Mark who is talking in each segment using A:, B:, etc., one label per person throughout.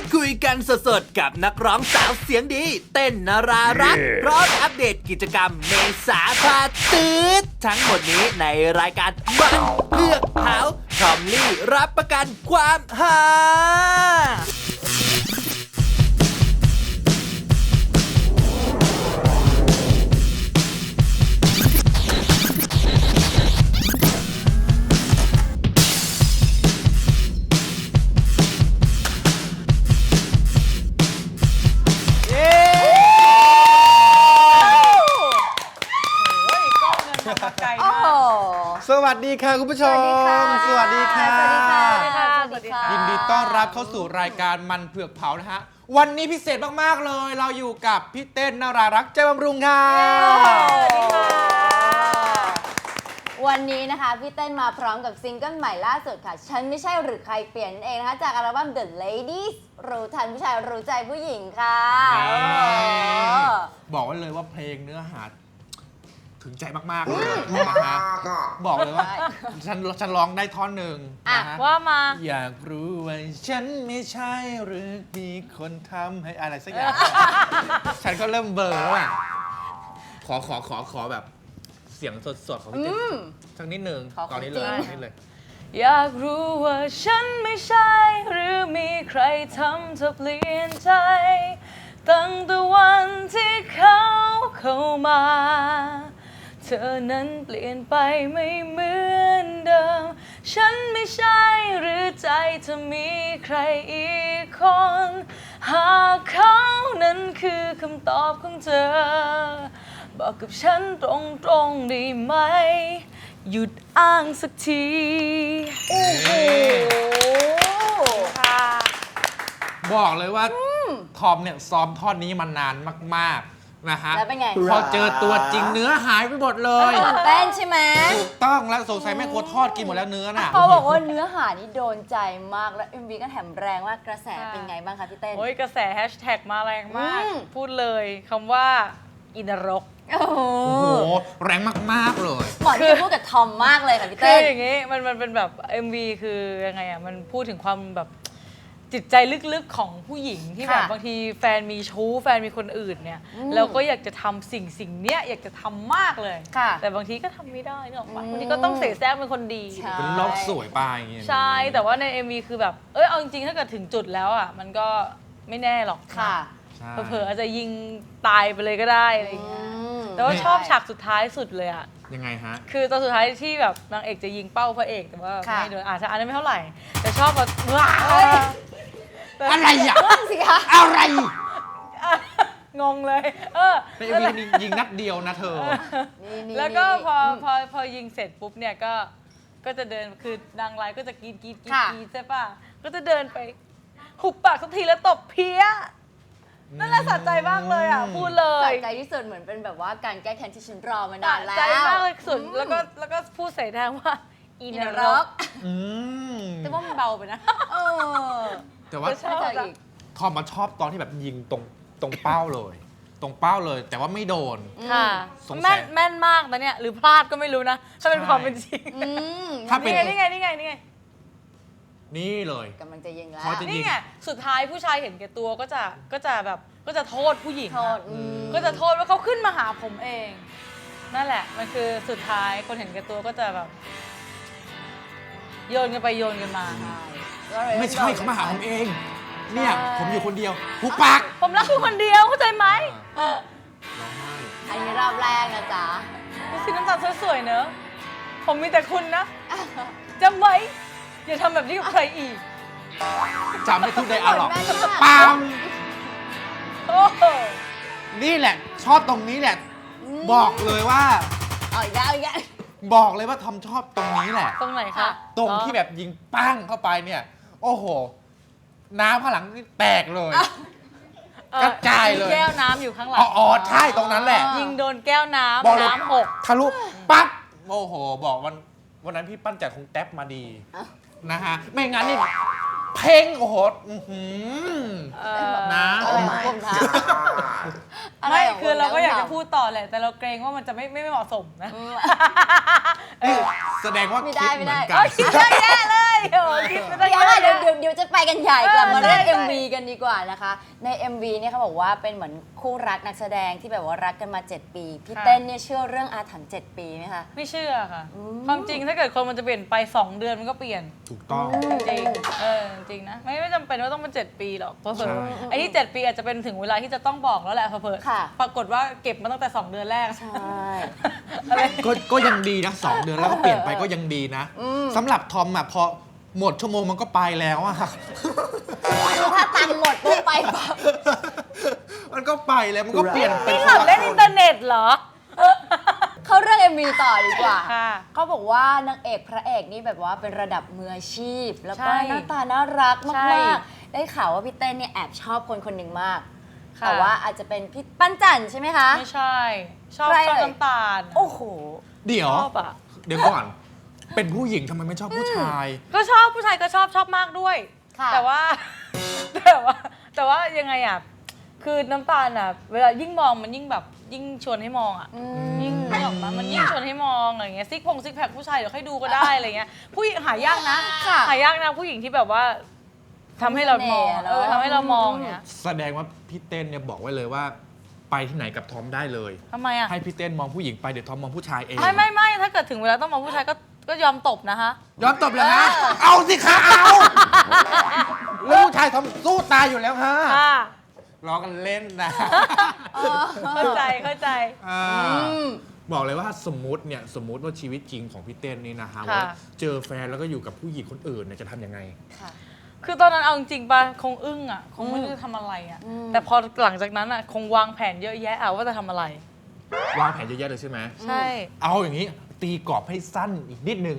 A: ดคุยกันสดๆ กับนักร้องสาวเสียงดี เต้นนารารักพร้อมอัปเดตกิจกรรมเมษาพาตืดทั้งหมดนี้ในรายการมันเลือกเผาทอมลี่รับประกันความฮา
B: โอ้โห
C: สวัสดีค่ะคุณผู้ช
B: ส
C: ม
B: วัสดีค่ะ
C: สวัสดีค่ะ
B: สวัสดีค่ะ สวัสดีค่ะ
C: ยินดีต้อนรับเข้าสู่รายการมันเผือกเผานะฮะ วันนี้พิเศษมาก ๆ เลย เราอยู่กับพี่เต้นนารารักษ์ใจบำรุงค่ะ
B: วันนี้นะคะพี่เต้นมาพร้อมกับซิงเกิลใหม่ล่าสุดค่ะ ฉันไม่ใช่หรือใครเปลี่ยนนั่นเองนะคะ จากอัลบั้ม The Ladies รู้ทันผู้ชายรู้ใจผู้หญิงค่ะ
C: นี่
B: เออ
C: บอกไว้เลยว่าเพลงเนื้อหา ถึงใจมากๆเลยนะฮะบอกเลยว่า ฉันฉันร้องได้ท่อนหนึ่งนะฮะ
D: ว่ามา
C: อยากรู้ว่าฉันไม่ใช่หรือมีคนทำให้อะไรสักอย่าง ฉันก็เริ่มเบลอแล้วอะขอขอขอขอแบบ เสียงสดๆของพี่เจนสักนิดหนึ่ง
B: ขอของ
C: ตอนนี้เลย
B: จริง
C: ตอนนี้เลย
D: อยากรู้ว่าฉันไม่ใช่ หรือมีใครทำเธอเปลี่ยนใจ ตั้งแต่วันที่เขาเข้ามา เธอนั้นเปลี่ยนไปไม่เหมือนเดิม ฉันไม่ใช่หรือใจเธอมีใครอีกคน หากเขานั้นคือคำตอบของเธอ บอกกับฉันตรงๆได้ไหม หยุดอ้างสักที
B: โอ้โห
D: ค่ะ
C: บอกเลยว่าทอมเนี่ยซ้อมท่อนนี้มานานมากๆ นะฮะ
B: แล้วเป็นไง
C: พอเจอตัวจริงเนื้อหายไปหมดเลย
B: ตื่นเต้นใช่ไหม
C: ถูกต้องแล้วสงสัยแม่ครัวทอดกินหมดแล้วเนื้อน่ะ
B: เขาบอกว่าเนื้อหานี่โดนใจมากและ MV ก็แถมแรงมากกระแสเป็นไงบ้างคะพี่เต้น
D: โอ้ยกระแสแฮชแท็กมาแรงมาก
B: อืม
D: พูดเลยคำว่าอินรก
B: โอ้โห
C: โอ้โหแรงมาก ๆ เลย
B: เหมาะที่จะพูดกับทอมมากเลยค่ะพี่
D: คื
B: เต้
D: อนอย่างงี้มันมันเป็นแบบ MV คือยังไงอะมันพูดถึงความแบบ จิตใจลึกๆของผู้หญิงที่แบบ
B: ค่ะ
D: บางทีแฟนมีชู้แฟนมีคนอื่นเนี่ย
B: อืม
D: แล้วก็อยากจะทำสิ่งสิ่งเนี้ยอยากจะทำมากเลย
B: ค่ะ
D: แต่บางทีก็ทำไม่ได้เนกอะ
B: อืม
D: บางทีก็ต้องเสแสร้งเป็นคนดี
B: ใช่
C: เป็นโลกสวยไปอย่างเงี้ย
D: ใช่แต่ว่าใน MV คือแบบเอ้ยเอาจริงๆถ้าเกิดถึงจุดแล้วอะมันก็ไม่แน่หรอก
B: ค่ะ
C: ใช่
D: เผลอๆอาจจะยิงตายไปเลยก็ได้อะไรอย่างเงี้ย
B: อืม
D: แต่ว่าชอบฉากสุดท้ายสุดเลยอะ
C: ยังไงฮะ
D: คือตอนสุดท้ายที่แบบนางเอกจะยิงเป้าพระเอกแต่ว่า
B: ค่ะ
D: ไม่โดนอาจจะอันนั้นไม่เท่าไหร่ แต่ชอบแบบว้า
B: เฮ้ย
C: อะไรอะ
B: เรื่องสิคะ
C: อะไร
D: งงเลย เออ
C: เป็นเอ็มวียิงนัดเดียวนะเธอ
B: นี่นี่
D: แล้วก็
B: นี่
D: พอ
B: ม
D: พอพอยิงเสร็จปุ๊บเนี่ยก็ก็จะเดินคือนางร้ายก็จะกรีดกรีดกรีด
B: ค่ะ
D: กรีดใช่ป่ะก็จะเดินไปหุบปากสักทีแล้วตบเพี้ยนั่นแหละสะใจมากเลยอะพูดเล
B: สะ
D: ย
B: ใจที่สุดเหมือนเป็นแบบว่าการแก้แค้นที่ฉันรอมา
D: สะ
B: นานแล้ว
D: ใจมากเลยสุดแล้วก็แล้วก็พูดใส่ทางว่าอี
B: อิ
D: น
B: น
D: ร
B: ร
D: ก
B: ก
C: อืม
D: แต่ว่ามันเบาไปนะ
B: เออ
C: แต่ว่า
D: ชอบ
B: เจอ
D: อะ
B: อีก
C: ทอมมาชอบตอนที่แบบยิงตรงตรงเป้าเลย ตรงเป้าเลย แต่ว่าไม่โดน
D: ค่ะ
C: สงสัย
D: แม่นแม่นมากนะเนี่ย หรือพลาดก็ไม่รู้นะ ถ้าเป็น
C: ใช่
D: ความเป็นจริง
B: อืม
C: ถ้าเป็น
D: นี่ไงนี่ไงนี่ไง
C: นี่เลย
B: กำลังจะยิงแล้ว
C: เขาจะ
D: นี่ไงสุดท้ายผู้ชายเห็นแก่ตัวก็จะก็จะแบบก็จะโทษผู้หญิง
B: โท
D: อะ
B: ษอืม
D: ก็จะโทษว่าเขาขึ้นมาหาผมเอง นั่นแหละมันคือสุดท้ายคนเห็นแก่ตัวก็จะแบบ โยนกันไปโยนกันมา
B: ใช่ก็เลย
C: ไม่ใช่เขามาหาผมเอง เนี่ย
D: ใช่
C: ผมอยู่คนเดียวหุบปาก
D: ผมรักคุณคนเดียวเข้าใจไหม
C: ร้องไห้
B: อันนี้รอบแรกนะจ๊ะ
D: ดูสิน้ำตาสวยๆเนอะ ผมมีแต่คุณนะจำไว้อย่าทำแบบนี้กับใครอีก
C: จำไม่ทุกได้อะหรอก
B: แม่นมาก
C: ปาม
D: โอ้โห
C: นี่แหละ ชอบตรงนี้แหละ บอกเลยว่า
B: เอาอีกแล้วเอาอีกแล้ว
C: บอกเลยว่าทอมชอบตรงนี้แหละ
D: ตรงไหน
B: ค่ะ
D: คะ
C: ตรงที่แบบยิงปั้งเข้าไปเนี่ย โอ้โห น้ำข้างหลังนี่แตกเลย
D: เอ่อก
C: ระจายเลย
D: มีแก้วน้ำอยู่ข้างหลั
C: อ๋ออ๋อใช่ตรงนั้นแหละ
D: ยิงโดนแก้วน้
C: บอกำเลย
D: น้ำหก
C: ทะลุปั๊บโอ้โห บอกวันวันนั้นพี่ปั้นจัดคงแท็บมาดี
B: อ้าว
C: นะฮะไม่งั้นนี่เพ่งโอ้โหอื้อหือ
D: เอ่อ
C: นะ
B: อะไรของคุณคะอะไร
D: ไม่
B: ขง
D: คือเราก็อยากจะ
B: ณ
D: พูดต่อแหละ แต่เราเกรงว่ามันจะไม่ไม่ไม่เหมาะสมนะ
B: อืม
C: นี่แสดงว่า
B: ไม่
C: คิ
B: ได้
C: ดเห
B: ไม่
C: มื
B: ได้
C: อนกั
D: เอ้
C: น
D: ยคิดได้แย่เลย เหรอคิดไปได้
B: เดี๋ยว
D: ไง
B: ค่ะเดี๋ยวเดี๋ยวเดี๋ยวจะไปกันใหญ่กลับมา
D: เออ
B: เรื่อง
D: ใช่
B: MV กันดีกว่านะคะ ใน MV เนี่ยเขาบอกว่าเป็นเหมือนคู่รักนักแสดงที่แบบว่ารักกันมา 7 ปี พี่เต้นเนี่ยเชื่อเรื่องอาถรรพ์7ปีไหมคะ
D: ไม่เชื่อค่ะ
B: อืม
D: ความจริงถ้าเกิดคนมันจะเปลี่ยนไป 2 เดือนมันก็เปลี่ยน
C: ถูกต้อง
D: จริง เออ จริงนะ ไม่ไม่จำเป็นว่าต้องเป็น7ปีหรอกเพราะ
C: ใช่
D: ไอ้ที่7ปีอาจจะเป็นถึงเวลาที่จะต้องบอกแล้วแหละเผลอๆ
B: ค่ะ
D: ปรากฏว่าเก็บมาตั้งแต่2เดือนแรก
B: ใช่
D: อะไร
C: ก็ก็ยังดีนะสองเดือนแล้วก็เปลี่ยนไปก็ยังดีนะ
B: อืม
C: สำหรับทอมอะพอ หมดชั่วโมงมันก็ไปแล้วอะ
B: คือถ้าตังค์หมดปุ๊บไปปั๊บ
C: มันก็ไปแล้วมันก็เปลี่ยนเป็น
D: นี่
C: ค
D: ขับ
C: ละ
D: เล่นอินเทอร์เน็ตเหรอ
B: เข้าเรื่อง MV ต่อดีกว่า
D: ค่ะ
B: เขาบอกว่านางเอกพระเอกนี่แบบว่าเป็นระดับมืออาชีพ แล้วก็
D: ใช่
B: หน้าตาน่ารัก
D: ใช่
B: มากๆ ได้ข่าวว่าพี่เต้นเนี่ยแอบชอบคนคนหนึ่งมาก
D: ค่ะ
B: แต่ว่าอาจจะเป็นพี่ปั้นจันใช่ไหมคะ
D: ไม่ใช่ ชอบ
B: ใคร
D: ชอบ
B: เอ่ย
D: น้ำตาล
B: โอ้โห
C: เดี๋ยว
D: ชอบอะ
C: เดี๋ยวก่อน เป็นผู้หญิงทำไมไม่ชอบผู้ชาย
D: ก็ชอบผู้ชายก็ชอบชอบมากด้วย
B: ค่ะ
D: แต่ว่า แต่ว่า แต่ว่ายังไงอะ คือน้ำตาลอะ เวลายิ่งมองมันยิ่งแบบยิ่งชวนให้มองอะ
B: อื
D: ยิ่ง
B: ม
D: นึกออกมามันยิ่งชวนให้มองอะไรเงี้ยซิกพงซิกแพคผู้ชายเดี๋ยวให้ดูก็ได้อะไรเงี้ยผู้หญิงหายากนะ
B: ค่ะ
D: หายากนะผู้หญิงที่แบบว่าทำให้เรามอง
B: เสน่ห์เนอะ
D: เออทำให้เรามองเนี้ย
C: แสดงว่าพี่เต้นเนี่ยบอกไว้เลยว่า ไปที่ไหนกับทอมได้เลย
D: ทำไมอะ
C: ให้พี่เต้นมองผู้หญิงไปเดี๋ยวทอมมองผู้ชายเอง
D: ไม่ไม่ไม่ถ้าเกิดถึงเวลาต้องมองผู้ชายก็ ก็ยอมตบนะคะ
C: ยอมตบเลยนะเอาสิคะเอาแล้วผู้ชายทอมสู้ตายอยู่แล้วฮะ
D: ค่ะ
C: ล้อกันเล่นนะ
D: เข้าใจเข้าใจ
C: อ่า
B: อืม
C: บอกเลยว่าสมมุติเนี่ยสมมุติว่าชีวิตจริงของพี่เต้นนี่นะฮะ
D: ค่ะ
C: ว่าเจอแฟนแล้วก็อยู่กับผู้หญิงคนอื่นเนี่ยจะทำยังไง
B: ค่ะ
D: คือตอนนั้นเอาจริงๆป่ะคงอึ้งอะ คงไม่
B: อืม
D: รู้จะทำอะไรอะ
B: อืม
D: แต่พอหลังจากนั้นอะ คงวางแผนเยอะแยะอะว่าจะทำอะไร
C: วางแผนเยอะแยะเลยใช่ไหม
D: ใช่
C: เอาอย่างนี้ ตีกรอบให้สั้นอีกนิดนึง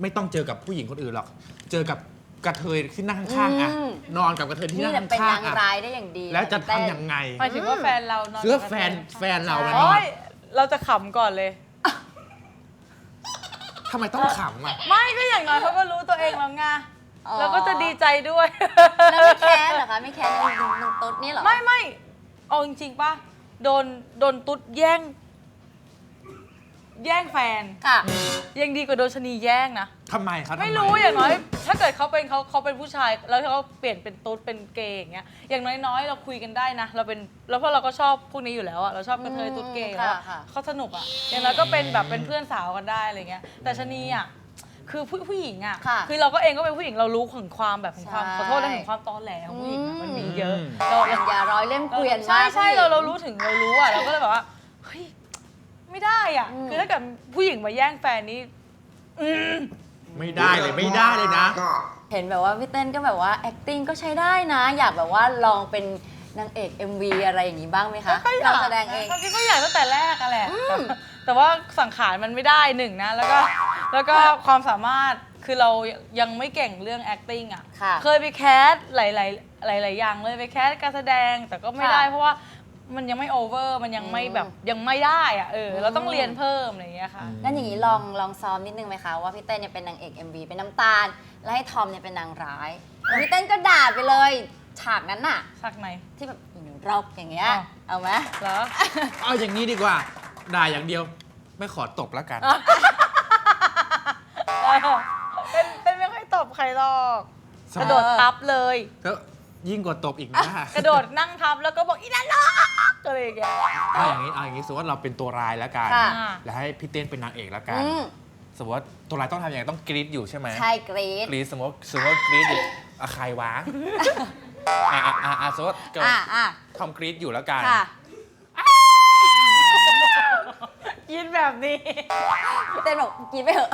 C: ไม่ต้องเจอกับผู้หญิงคนอื่นหรอก เจอกับกระเทยที่นั่งข้างๆอะ
B: อืม
C: นอนกับกระเทยที่
B: นี่
C: นั่ง
B: แหละเป็น
C: ข้าง
B: นาง
C: ๆอะ
B: ร้ายได้อย่างดี
C: แล้วจะ
B: พี่เต้น
C: ทำยังไง
D: หมายถึงว่าแฟนเรานอน
C: เสื้อ
D: กับ
C: แฟน
D: กระเทย
C: แฟนเรา
B: ใช่
C: นะนอ
D: โอ้
C: น
D: ยเราจะขำก่อนเลย
C: ทำไมต้องขำอะ
D: ไม่ก็อย่างน้อยเขาก็รู้ตัวเองแล้วไง
B: อ๋อ
D: เราก็จะดีใจด้วย
B: แล้วไม่แค้นเหรอคะ ไม่แค้นนางนางตุ๊ดนี่เหรอ
D: ไม่ไม่เอาจริงๆป่ะ โดนโดนตุ๊ดแย่ง แย่งแฟน
B: ค่ะ
D: ยังดีกว่าโดนชะนีแย่งนะ
C: ทำไมครับ
D: ไม่รู้อย่างน้อย ถ้าเกิดเขาเป็นเขาเขาเป็นผู้ชาย แล้วเขาเปลี่ยนเป็นตุ๊ดเป็นเกย์อย่างเงี้ยอย่างน้อยๆ เราคุยกันได้นะ เราเป็นแล้วเพราะเราก็ชอบพวกนี้อยู่แล้วอะเราชอบกระเทยตุ๊ดเกย์อยู่แล้วอะ
B: ค่ะค่ะ
D: เขาสนุกอะอย่างน้อยก็เป็นแบบเป็นเพื่อนสาวกันได้อะไรเงี้ยแต่ชะนีอะคือผู้ผู้หญิงอะ
B: ค่ะ
D: คือเราก็เองก็เป็นผู้หญิงเรารู้ถึงความแบบถึงความ
B: ใช่
D: ขอโทษนะถึงความตอแหลของผู้หญิงอะมันมีเยอะ
C: อืม
D: เรา
B: ปัญญาร้อยเล่มเกวียน
D: ใช่
B: มาก
D: ใช่
B: ผู้หญิง
D: เราเรารู้ถึงเรารู้อะเราก็เลยแบบว่าเฮ้ย ไม่ได้อะ
B: อืม
D: คือถ้าเกิดผู้หญิงมาแย่งแฟนนี้อืม
C: ไม่ได้เลยไม่ได้เลยนะ
B: เห็นแบบว่าพี่เต้นก็แบบว่า acting ก็ใช้ได้นะ อยากแบบว่าลองเป็นนางเอก MV อะไรอย่างนี้บ้างไหมคะ
D: ก็อยา
B: เรา
D: ก
B: แสดงเอง
D: ความจริงก็อยากตั้งแต่แรกอะแหละแต่แต่ว่าสังขารมันไม่ได้หนึ่งนะ แล้วก็แล้วก็ความสามารถคือเรายังไม่เก่งเรื่อง acting อะ
B: ค่ะ
D: เคยไปแคสหลายๆหลายๆอย่างเลยไปแคสการแสดงแต่ก็ไม่ได้
B: ค่ะ
D: เพราะว่า มันยังไม่โอเวอร์มันยังไม่แบบยังไม่ได้อะเออเราต้อง
B: อืม
D: เรียนเพิ่มอะไรอย่างเงี้ยค่ะ
B: งั้นอย่างนี้ลองลองซ้อมนิดนึงไหมคะว่าพี่เต้นเนี่ยเป็นนางเอก MV เป็นน้ำตาล แล้วให้ทอมเนี่ยเป็นนางร้ายแล้วพี่เต้นก็ด่าไปเลยฉากนั้นน่ะ
D: สักไหน
B: ที่แบบอีหนูรอบอย่างเงี้ย
D: อ้าว
B: เอาไหม
D: เหรอ
C: เอาอย่างนี้ดีกว่า ด่าอย่างเดียว ไม่ขอตบแล้วกัน
D: เป็นเป็นไม่ค่อยตบใครหรอก
C: สม
D: กระโดดทับเลย
C: ก็ ยิ่งกว่าตบอีกนะ
D: กระโดดนั่งทับแล้วก็บอกอีนั่นล็อกอะไรอย่างเงี้ย
C: เอาอย่างนี้เอาอย่างนี้สมมติว่าเราเป็นตัวร้ายแล้วกัน
B: ค่ะ
C: แล้วให้พี่เต้นเป็นนางเอกแล้วกัน
B: อืม
C: สมมติว่าตัวร้ายต้องทำอย่างไรต้องกรี๊ดอยู่ใช่ไหม
B: ใช่กรี๊ด
C: กรี๊ดสมมติสมมติว่ากรี๊ดอยู่อะใครวะอะอะอะอะสมมติว่าเกิด
B: อะอะ
C: ทอมกรี๊ดอยู่แล้วกัน
B: ค่ะ
D: กินแบบนี้
B: พี่เต้นบอกกินไปเถอะ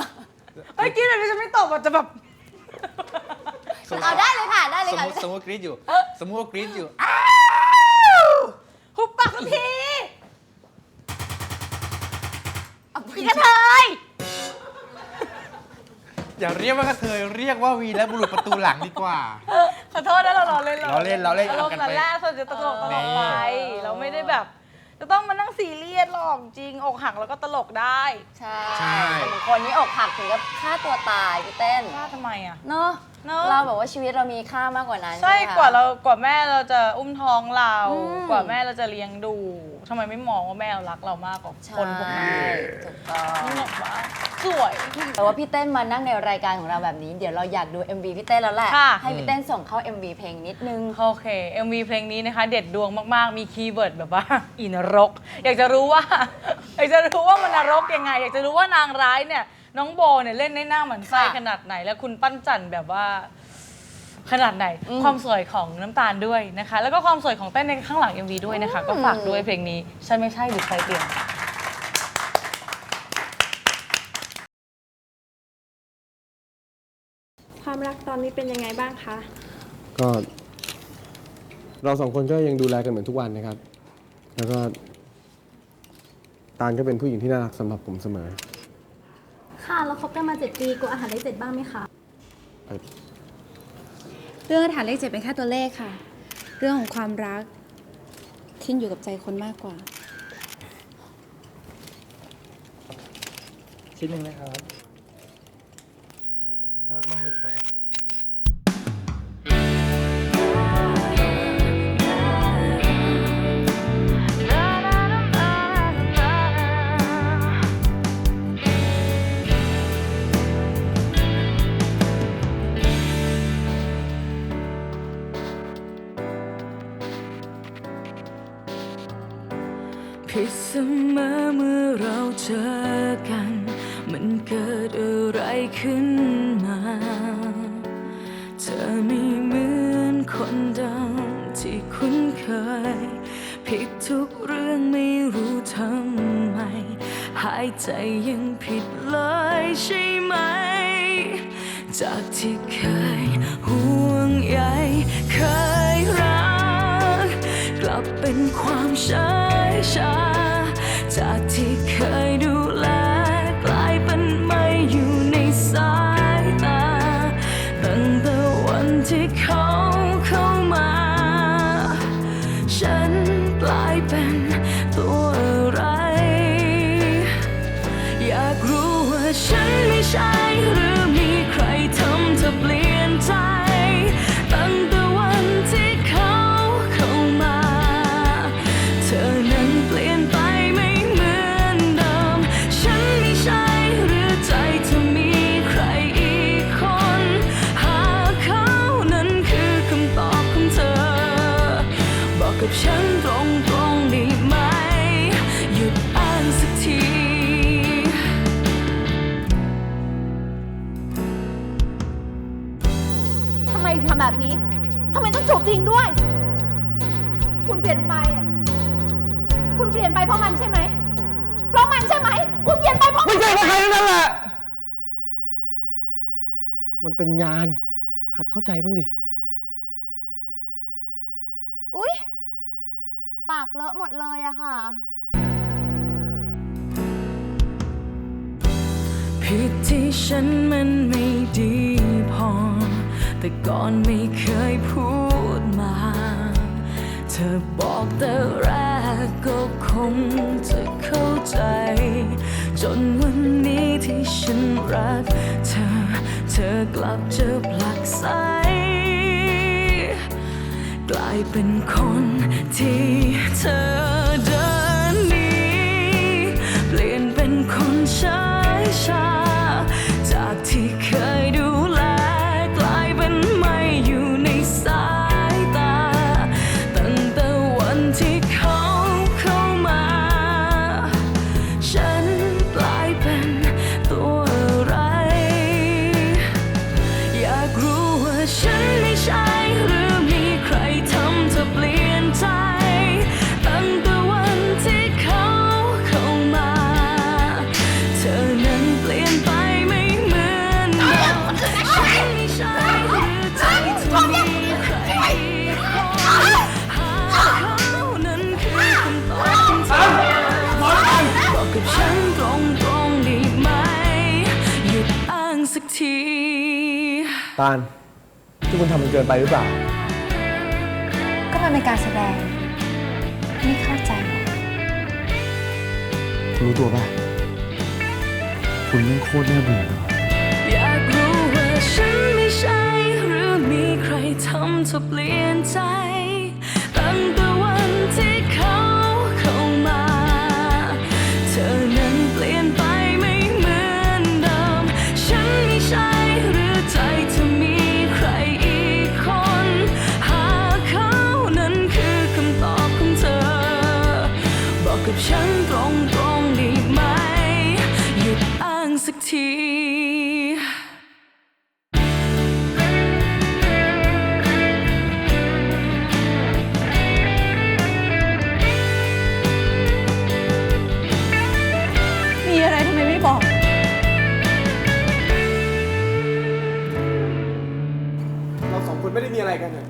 D: เฮ้ยกินแบบนี้จะไม่ตบอะจะแบบ
C: สมมติ
B: เอาได้
C: สม
B: ค่ะ
C: มติสมมติว่ากรี๊ดอยู่ สมมติว่ากรี๊ดอยู่
D: หุบปากสักที
B: เอา
D: อีกระเทย
C: อย่าเรียกว่ากระเทยเรียกว่าวีและบุรุษประตูหลังดีกว่า
D: ขอโทษนะเราล้อเล่น
C: ล้อเล่นล้อเล่น
D: อารม
C: เอากัน
D: ณ์แต่
C: ไป
D: แรกส่วนจะตลกตลกไป
C: นี่
D: เราไม่ได้แบบ จะต้องมานั่งซีเรียสหรอกจริง อกหักแล้วก็ตลกได้
B: ใช่
C: ใช่
B: บางคนนี้อกหักถึงกับฆ่าตัวตายพี่เต้น
D: ว่าทำไมอะ
B: เนาะ
E: เนอะ
B: เราแบบว่าชีวิตเรามีค่ามากกว่านั้น
E: ใช่
B: ไหมคะ
E: กว่าเรากว่าแม่เราจะอุ้มท้องเรา
B: อืม
E: กว่าแม่เราจะเลี้ยงดูทำไมไม่มองว่าแม่เรารักเรามากกว่า
B: ใช่
E: คนพวกนั้น
B: ถูกต้อง
E: นี่บอกว่าสวย
B: แต่ว่าพี่เต้นมานั่งในรายการของเราแบบนี้ เดี๋ยวเราอยากดู MV พี่เต้นแล้วแหละ
E: ค่ะ
B: ให้พี่เต้นส่งเข้า MV เพลงนิดนึง
E: โอเค MV เพลงนี้นะคะ เด็ดดวงมาก ๆ มีคีย์เวิร์ดแบบว่า อินรก อยากจะรู้ว่า อยากจะรู้ว่ามันนรกยังไง อยากจะรู้ว่านางร้ายเนี่ย น้องโบเนี่ยเล่นในหน้าเหมือนไส้
B: ค่ะ
E: ขนาดไหน แล้วคุณปั้นจันแบบว่า ขนาดไหน
B: อืม
E: ความสวยของน้ำตาลด้วยนะคะ แล้วก็ความสวยของเต้นในข้างหลัง MV ด้วยนะคะ ก็ฝากด้วยเพลงนี้ฉันไม่ใช่หรือใครเปลี่ยน
F: ความรักตอนนี้เป็นยังไงบ้างคะ
G: ก็เราสองคนก็ยังดูแลกันเหมือนทุกวันนะครับ แล้วก็ตาลก็เป็นผู้หญิงที่น่ารักสำหรับผมเสมอ
F: ค่ะ เราคบกันมา 7 ปีกลัวอาหารเลขเจ็ดบ้างไหมคะ
G: เอ่อ
A: เรื่องอาหารเลขเจ็ดเป็นแค่ตัวเลขค่ะ เรื่องของความรักขึ้นอยู่กับใจคนมากกว่า
H: ชิ้นหนึ่งนะครับน่ารักมากเลยครับ
E: จากที่เคยห่วงใยเคยรัก กลับเป็นความช้ยชาจากที่
F: เคย มันเป็น
G: งาน หัดเข้าใจบ้างดิ
B: อุ๊ย ปากเลอะหมดเลยอะค่ะ
E: ผิดที่ฉันมันไม่ดีพอ แต่ก่อนไม่เคยพูดมา เธอบอกแต่แรกก็คงจะเข้าใจ จนวันนี้ที่ฉันรักเธอ เธอกลับจะผลักไสกลายเป็นคนที่เธอ ตาลที่คุ
G: ณทำมันเกินไปหรือเปล่า
A: ก็มันเป็นการแสดง ไม่เข้าใจหรอก
G: คุณรู้ตัวป่ะ คุณแม่งโคตรน่าเบื่อเลย
E: อยากรู้ว่าฉันไม่ใช่มีใครทำเธอเปลี่ยนใจ ทำไม
F: ไม่บอก
I: เราสองคนไม่ได้มีอะไรกันเนี่ย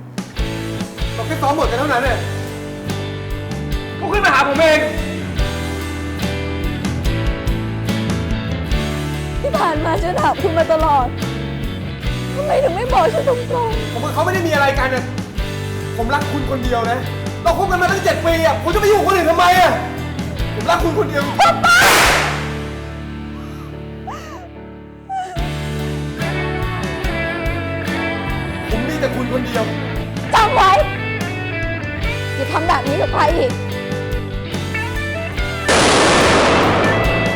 I: เราแค่ซ้อมบทกันเท่านั้นเนี่ยเขาขึ้นมาหาผมเอง
F: ที่ผ่านมาฉันถามคุณมาตลอดทำไมถึงไม่บอกฉันตรง
I: ผมกับเขาไม่ได้มีอะไรกันนะผมรักคุณคนเดียวนะ เราคบกันมาตั้งเจ็ดปีอะผมจะไปอยู่กับคนอื่นทำไมอะ ผมรักคุณคนเดียวผ
F: จำไว้อย่าทำแบบนี้กับใครอีก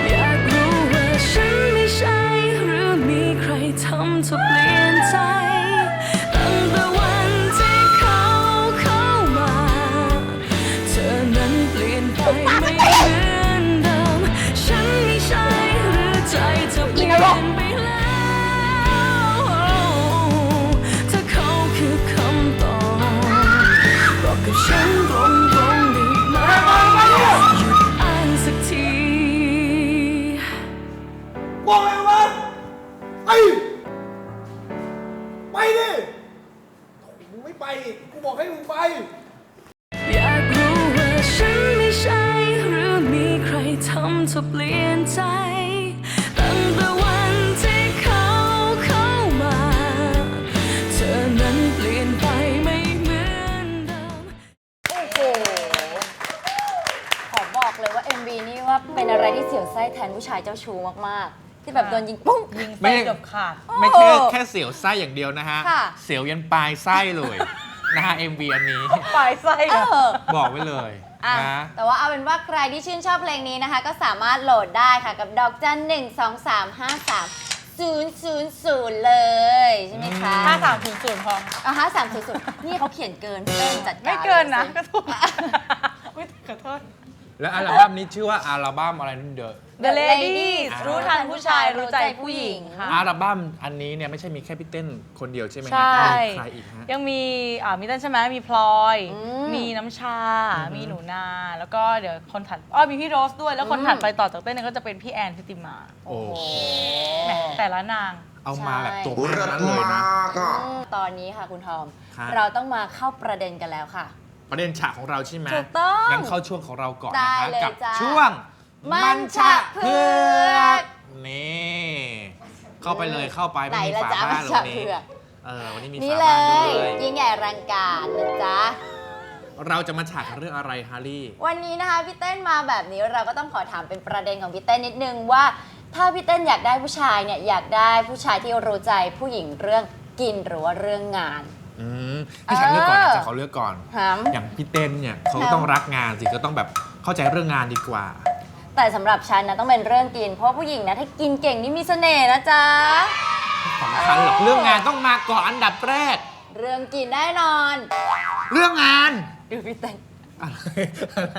E: อยากรู้ว่าฉันไม่ใช่หรือมีใครทำเธอเปลี่ยน
B: ที่แบบโดนยิงปุ้ง
E: ยิง
C: ไม่
E: ไส้เกือบขาด
C: ไม่แค่แค่เสียวไส้อย่างเดียวนะฮะ
B: ค่ะ
C: เสียวยันปลายไส้เลย นะฮะ MV อันนี้
E: ปลายไส้
B: เอ
E: อะ
B: อ
C: บอกไว้เลย
B: อะ
C: นะ
B: แต่ว่าเอาเป็นว่าใครที่ชื่นชอบเพลงนี้นะคะ ก็สามารถโหลดได้ค่ะกับดอกจันหนึ่งสองสามห้าสามศูนย์ศูนย์ศูนย์เลยใช่ไหมคะ
E: ห้าสามศูนย์ศูนย์พอ
B: อะห้าสามศูนย์ศูนย์นี่เขาเขียนเกินเต้นจัดการ
E: ไม่เกินนะ
B: ลย
E: ก็
B: สิ
E: ถูกอุ๊ยขอโทษ
C: แล้วอัลบั้มนี้ชื่อว่าอัลบั้มอะไรนั่นเดอะ
E: The Ladies รู้ทันผู้ชายรู้ใจผู้หญิงค่ะ
C: อัลบั้มอันนี้เนี่ยไม่ใช่มีแค่พี่เต้นคนเดียวใช่ไหมฮะ
E: ใช่
C: มีใครอีกฮะ
E: ยังมีอ่ามีเต้นใช่ไหมมีพลอย
B: อืม
E: มีน้ำชา
C: อือฮึ
E: มีหนูนา แล้วก็เดี๋ยวคนถัดอ้อมีพี่โรสด้วย แล้วคน
B: อืม
E: ถัดไปต่อจากเต้นเนยก็จะเป็นพี่แอนทิติมา
C: โอ้
E: แหมแต่ละนาง
C: เอามาแบบ
B: ใช่
C: ตัวแม่นั้นเลยนะ
B: อืมตอนนี้ค่ะคุณทอม
C: ครับ
B: เราต้องมาเข้าประเด็นกันแล้วค่ะ
C: ประเด็นฉากของเราใช่ไหม
B: ถูกต้อง
C: งั้นเข้าช่วงของเราก่อน
B: ได้
C: นะคะ
B: เลย
C: กั
B: จ้า
C: ช่วง
B: มันฉะเผือก
C: นี่เข้าไปเลยเข้าไป
B: ไหน
C: ไม่มี
B: ละ
C: ฝา
B: จ๊ะ
C: บ้าน
B: มัน
C: เลย
B: ฉะ
C: วัน
B: เผื
C: นี้
B: อก
C: เออวันนี้มี
B: นี่
C: ฝา
B: เล
C: บ้านด้วยย
B: ยิ่งใหญ่อลังการนะจ๊ะ
C: เราจะมาฉากกันเรื่องอะไรฮารี่
B: วันนี้นะคะพี่เต้นมาแบบนี้เราก็ต้องขอถามเป็นประเด็นของพี่เต้นนิดนึงว่า ถ้าพี่เต้นอยากได้ผู้ชายเนี่ยอยากได้ผู้ชายที่รู้ใจผู้หญิงเรื่องกินหรือว่าเรื่องงาน
C: อืมให้ฉันเลือกก่อน
B: เออ
C: นะจะขอเลือกก่อน
B: ถาม
C: อย่างพี่เต้นเนี่ยเขาก็
B: ครับ
C: ต้องรักงานสิก็ต้องแบบเข้าใจเรื่องงานดีกว่า
B: แต่สำหรับฉันนะต้องเป็นเรื่องกิน เพราะผู้หญิงนะถ้ากินเก่งนี่มีเสน่ห์นะจ๊ะ
C: สำคัญหรอกเรื่องงานต้องมาก่อนอันดับแรก
B: เรื่องกินแน่นอน
C: เรื่องงาน
B: ดูพี่เต้น
C: อะไรอะไร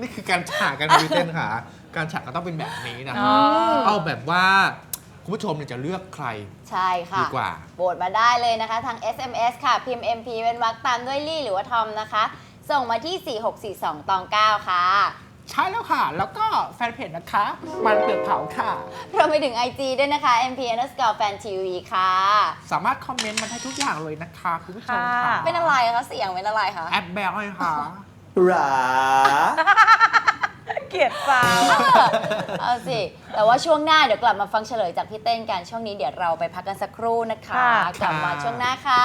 C: นี่คือการฉากกันพี่เต้นค่ะ การฉากก็ต้องเป็นแบบนี้นะ
E: อ๋อ
C: เอาแบบว่าคุณผู้ชมเนี่ยจะเลือกใคร
B: ใช่ค่ะ
C: ดีกว่า
B: โหวตมาได้เลยนะคะ ทาง SMS ค่ะ พิมพ์ MP เป็นวรรคตามด้วยลี่หรือว่าทอมนะคะ ส่งมาที่ 4642ตอง9ค่ะ
C: ใช่แล้วค่ะ แล้วก็แฟนเพจนะคะ มันเปลือกเผาค่ะ
B: รวมไปถึง IG ด้วยนะคะ MP underscore fan TV ค่ะ
C: สามารถคอมเมนต์มันได้ทุกอย่างเลยนะคะคุณผู้ชมค่ะ
E: ค่ะ
B: เป็นอะไรคะเสียงเป็นอะไรคะ
C: แอดแบลให้ค่ะ
D: หรา
E: เกลียดสาว
B: เอาสิ แต่ว่าช่วงหน้าเดี๋ยวกลับมาฟังเฉลยจากพี่เต้นกัน ช่วงนี้เดี๋ยวเราไปพักกันสักครู่นะคะ
E: ค่ะ
B: กลับมาช่วงหน้าค่ะ